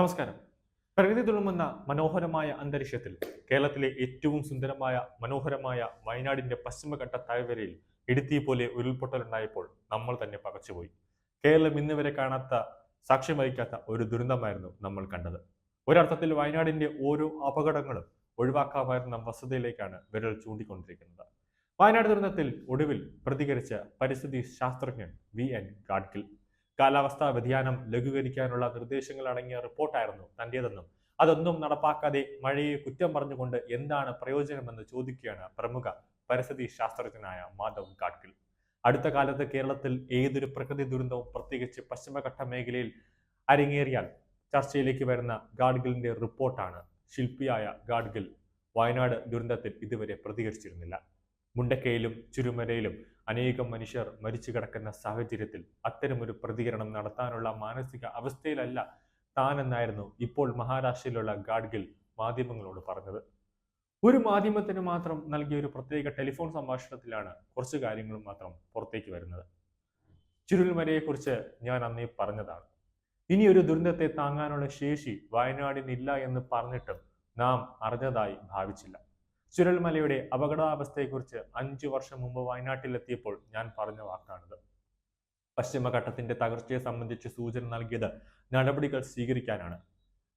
നമസ്കാരം. പ്രകൃതി തുളുമ്പുന്ന മനോഹരമായ അന്തരീക്ഷത്തിൽ കേരളത്തിലെ ഏറ്റവും സുന്ദരമായ മനോഹരമായ വയനാടിന്റെ പശ്ചിമഘട്ട താഴ്വരയിൽ ഇടുത്തി പോലെ ഉരുൾപൊട്ടലുണ്ടായപ്പോൾ നമ്മൾ തന്നെ പകച്ചുപോയി. കേരളം ഇന്ന് വരെ കാണാത്ത സാക്ഷ്യം വഹിക്കാത്ത ഒരു ദുരന്തമായിരുന്നു നമ്മൾ കണ്ടത്. ഒരർത്ഥത്തിൽ വയനാടിന്റെ ഓരോ അപകടങ്ങളും ഒഴിവാക്കാമായിരുന്ന വസ്തുതയിലേക്കാണ് വിരൽ ചൂണ്ടിക്കൊണ്ടിരിക്കുന്നത്. വയനാട് ദുരന്തത്തിൽ ഒടുവിൽ പ്രതികരിച്ച പരിസ്ഥിതി ശാസ്ത്രജ്ഞൻ വി എൻ ഗാഡ്ഗിൽ. കാലാവസ്ഥാ വ്യതിയാനം ലഘൂകരിക്കാനുള്ള നിർദ്ദേശങ്ങൾ അടങ്ങിയ റിപ്പോർട്ടായിരുന്നു തന്റേതെന്നും അതൊന്നും നടപ്പാക്കാതെ മഴയെ കുറ്റം പറഞ്ഞുകൊണ്ട് എന്താണ് പ്രയോജനമെന്ന് ചോദിക്കുകയാണ് പ്രമുഖ പരിസ്ഥിതി ശാസ്ത്രജ്ഞനായ മാധവ് ഗാഡ്ഗിൽ. അടുത്ത കാലത്ത് കേരളത്തിൽ ഏതൊരു പ്രകൃതി ദുരന്തവും പ്രത്യേകിച്ച് പശ്ചിമഘട്ട മേഖലയിൽ അരങ്ങേറിയാൽ ചർച്ചയിലേക്ക് വരുന്ന ഗാഡ്ഗിലിന്റെ റിപ്പോർട്ടാണ് ശില്പിയായ ഗാഡ്ഗിൽ. വയനാട് ദുരന്തത്തിൽ ഇതുവരെ പ്രതികരിച്ചിരുന്നില്ല. മുണ്ടക്കയിലും ചുരുമലയിലും അനേകം മനുഷ്യർ മരിച്ചു കിടക്കുന്ന സാഹചര്യത്തിൽ അത്തരമൊരു പ്രതികരണം നടത്താനുള്ള മാനസിക അവസ്ഥയിലല്ല താനെന്നായിരുന്നു ഇപ്പോൾ മഹാരാഷ്ട്രയിലുള്ള ഗാഡ്ഗിൽ മാധ്യമങ്ങളോട് പറഞ്ഞത്. ഒരു മാധ്യമത്തിന് മാത്രം നൽകിയ ഒരു പ്രത്യേക ടെലിഫോൺ സംഭാഷണത്തിലാണ് കുറച്ച് കാര്യങ്ങളും മാത്രം പുറത്തേക്ക് വരുന്നത്. ചുരുൾമലയെക്കുറിച്ച് ഞാൻ അന്നേ പറഞ്ഞതാണ്. ഇനി ഒരു ദുരന്തത്തെ താങ്ങാനുള്ള ശേഷി വയനാടിനില്ല എന്ന് പറഞ്ഞിട്ടും നാം അറിഞ്ഞതായി ഭാവിച്ചില്ല. ചുരൽമലയുടെ അപകടാവസ്ഥയെക്കുറിച്ച് അഞ്ചു വർഷം മുമ്പ് വയനാട്ടിലെത്തിയപ്പോൾ ഞാൻ പറഞ്ഞ വാക്കാണിത്. പശ്ചിമഘട്ടത്തിന്റെ തകർച്ചയെ സംബന്ധിച്ച് സൂചന നൽകിയത് നടപടികൾ സ്വീകരിക്കാനാണ്.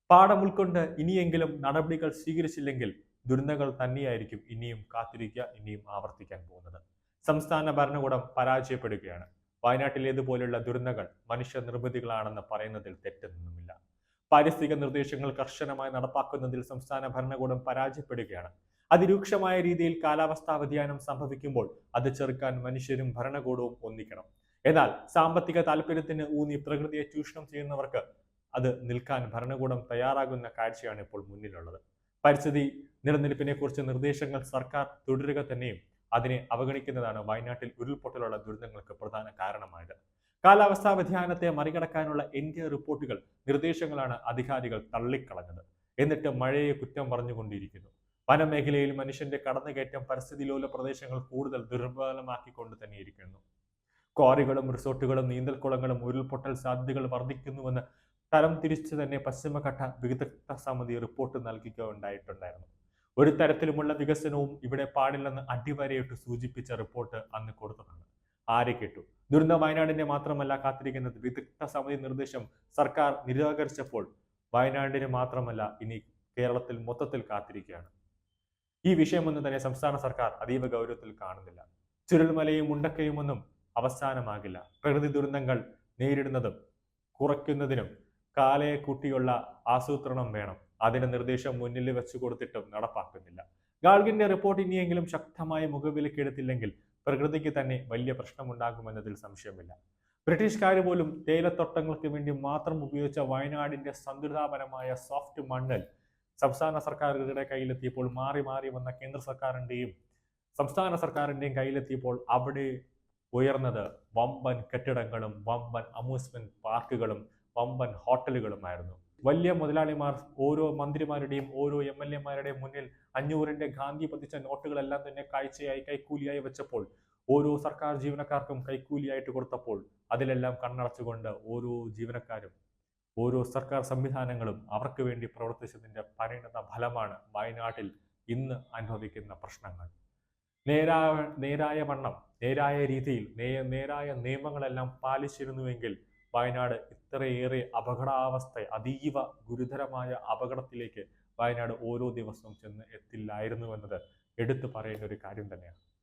പാഠം ഉൾക്കൊണ്ട് ഇനിയെങ്കിലും നടപടികൾ സ്വീകരിച്ചില്ലെങ്കിൽ ദുരന്തങ്ങൾ തന്നെയായിരിക്കും ഇനിയും കാത്തിരിക്കുക ഇനിയും ആവർത്തിക്കാൻ പോകുന്നത്. സംസ്ഥാന ഭരണകൂടം പരാജയപ്പെടുകയാണ്. വയനാട്ടിലേതുപോലുള്ള ദുരന്തങ്ങൾ മനുഷ്യ നിർമ്മിതികളാണെന്ന് പറയുന്നതിൽ തെറ്റൊന്നുമില്ല. പാരിസ്ഥിതിക നിർദ്ദേശങ്ങൾ കർശനമായി നടപ്പാക്കുന്നതിൽ സംസ്ഥാന ഭരണകൂടം പരാജയപ്പെടുകയാണ്. അതിരൂക്ഷമായ രീതിയിൽ കാലാവസ്ഥാ വ്യതിയാനം സംഭവിക്കുമ്പോൾ അത് ചെറുക്കാൻ മനുഷ്യരും ഭരണകൂടവും ഒന്നിക്കണം. എന്നാൽ സാമ്പത്തിക താല്പര്യത്തിന് ഊന്നി പ്രകൃതിയെ ചൂഷണം ചെയ്യുന്നവർക്ക് അത് നിൽക്കാൻ ഭരണകൂടം തയ്യാറാകുന്ന കാഴ്ചയാണ് ഇപ്പോൾ മുന്നിലുള്ളത്. പരിസ്ഥിതി നിലനിൽപ്പിനെ കുറിച്ച് നിർദ്ദേശങ്ങൾ സർക്കാർ തുടരുക തന്നെയും അതിനെ അവഗണിക്കുന്നതാണ് വയനാട്ടിൽ ഉരുൾപൊട്ടലുള്ള ദുരിതങ്ങൾക്ക് പ്രധാന കാരണമായത്. കാലാവസ്ഥാ വ്യതിയാനത്തെ മറികടക്കാനുള്ള ഇന്ത്യ റിപ്പോർട്ടുകൾ നിർദ്ദേശങ്ങളാണ് അധികാരികൾ തള്ളിക്കളഞ്ഞത്. എന്നിട്ട് മഴയെ കുറ്റം പറഞ്ഞുകൊണ്ടിരിക്കുന്നു. വനമേഖലയിൽ മനുഷ്യന്റെ കടന്നുകയറ്റം പരിസ്ഥിതി ലോല പ്രദേശങ്ങൾ കൂടുതൽ ദുർബലമാക്കിക്കൊണ്ട് തന്നെയിരിക്കുന്നു. ക്വാറികളും റിസോർട്ടുകളും നീന്തൽക്കുളങ്ങളും ഉരുൾപൊട്ടൽ സാധ്യതകൾ വർദ്ധിക്കുന്നുവെന്ന് തരം തിരിച്ചു തന്നെ പശ്ചിമഘട്ട വിദഗ്ധ സമിതി റിപ്പോർട്ട് നൽകുക ഉണ്ടായിട്ടുണ്ടായിരുന്നു ഒരു തരത്തിലുമുള്ള വികസനവും ഇവിടെ പാടില്ലെന്ന് അടിവരയിട്ട് സൂചിപ്പിച്ച റിപ്പോർട്ട് അന്ന് കൊടുത്തതാണ് ആരെ കേട്ടു? ദുരന്ത വയനാടിനെ മാത്രമല്ല കാത്തിരിക്കുന്നത് വിദഗ്ധ സമിതി നിർദ്ദേശം സർക്കാർ നിരാകരിച്ചപ്പോൾ വയനാടിന് മാത്രമല്ല ഇനി കേരളത്തിൽ മൊത്തത്തിൽ കാത്തിരിക്കുകയാണ്. ഈ വിഷയമൊന്നും തന്നെ സംസ്ഥാന സർക്കാർ അതീവ ഗൗരവത്തിൽ കാണുന്നില്ല. ചുരുൾമലയും മുണ്ടക്കയും ഒന്നും അവസാനമാകില്ല. പ്രകൃതി ദുരന്തങ്ങൾ നേരിടുന്നതും കുറയ്ക്കുന്നതിനും കാലയെ കൂട്ടിയുള്ള ആസൂത്രണം വേണം. അതിന്റെ നിർദ്ദേശം മുന്നിൽ വെച്ചു കൊടുത്തിട്ടും നടപ്പാക്കുന്നില്ല. ഗാൾഗിന്റെ റിപ്പോർട്ട് ഇനിയെങ്കിലും ശക്തമായ മുഖവിലക്കെടുത്തില്ലെങ്കിൽ പ്രകൃതിക്ക് തന്നെ വലിയ പ്രശ്നമുണ്ടാകുമെന്നതിൽ സംശയമില്ല. ബ്രിട്ടീഷുകാർ പോലും തേയിലത്തോട്ടങ്ങൾക്ക് വേണ്ടി മാത്രം ഉപയോഗിച്ച വയനാടിന്റെ സന്തുലിതാപരമായ സോഫ്റ്റ് മണ്ണൽ സംസ്ഥാന സർക്കാരുകളുടെ കയ്യിലെത്തിയപ്പോൾ മാറി മാറി വന്ന കേന്ദ്ര സർക്കാരിന്റെയും സംസ്ഥാന സർക്കാരിന്റെയും കയ്യിലെത്തിയപ്പോൾ അവിടെ ഉയർന്നത് വമ്പൻ കെട്ടിടങ്ങളും വമ്പൻ അമ്യൂസ്മെന്റ് പാർക്കുകളും വമ്പൻ ഹോട്ടലുകളുമായിരുന്നു. വലിയ മുതലാളിമാർ ഓരോ മന്ത്രിമാരുടെയും ഓരോ എം എൽ എമാരുടെയും മുന്നിൽ അഞ്ഞൂറിന്റെ ഗാന്ധി പതിച്ച നോട്ടുകളെല്ലാം തന്നെ കാഴ്ചയായി കൈക്കൂലിയായി വെച്ചപ്പോൾ ഓരോ സർക്കാർ ജീവനക്കാർക്കും കൈക്കൂലിയായിട്ട് കൊടുത്തപ്പോൾ അതിലെല്ലാം കണ്ണടച്ചുകൊണ്ട് ഓരോ ജീവനക്കാരും ഓരോ സർക്കാർ സംവിധാനങ്ങളും അവർക്ക് വേണ്ടി പ്രവർത്തിച്ചതിന്റെ പരിണത ഫലമാണ് വയനാട്ടിൽ ഇന്ന് അനുഭവിക്കുന്ന പ്രശ്നങ്ങൾ. നേരായ നേരായ വണ്ണം നേരായ രീതിയിൽ നേ നേരായ നിയമങ്ങളെല്ലാം പാലിച്ചിരുന്നുവെങ്കിൽ വയനാട് ഇത്രയേറെ അപകടാവസ്ഥ അതീവ ഗുരുതരമായ അപകടത്തിലേക്ക് വയനാട് ഓരോ ദിവസവും ചെന്ന് എത്തില്ലായിരുന്നു എന്നത് എടുത്തു പറയേണ്ട ഒരു കാര്യം തന്നെയാണ്.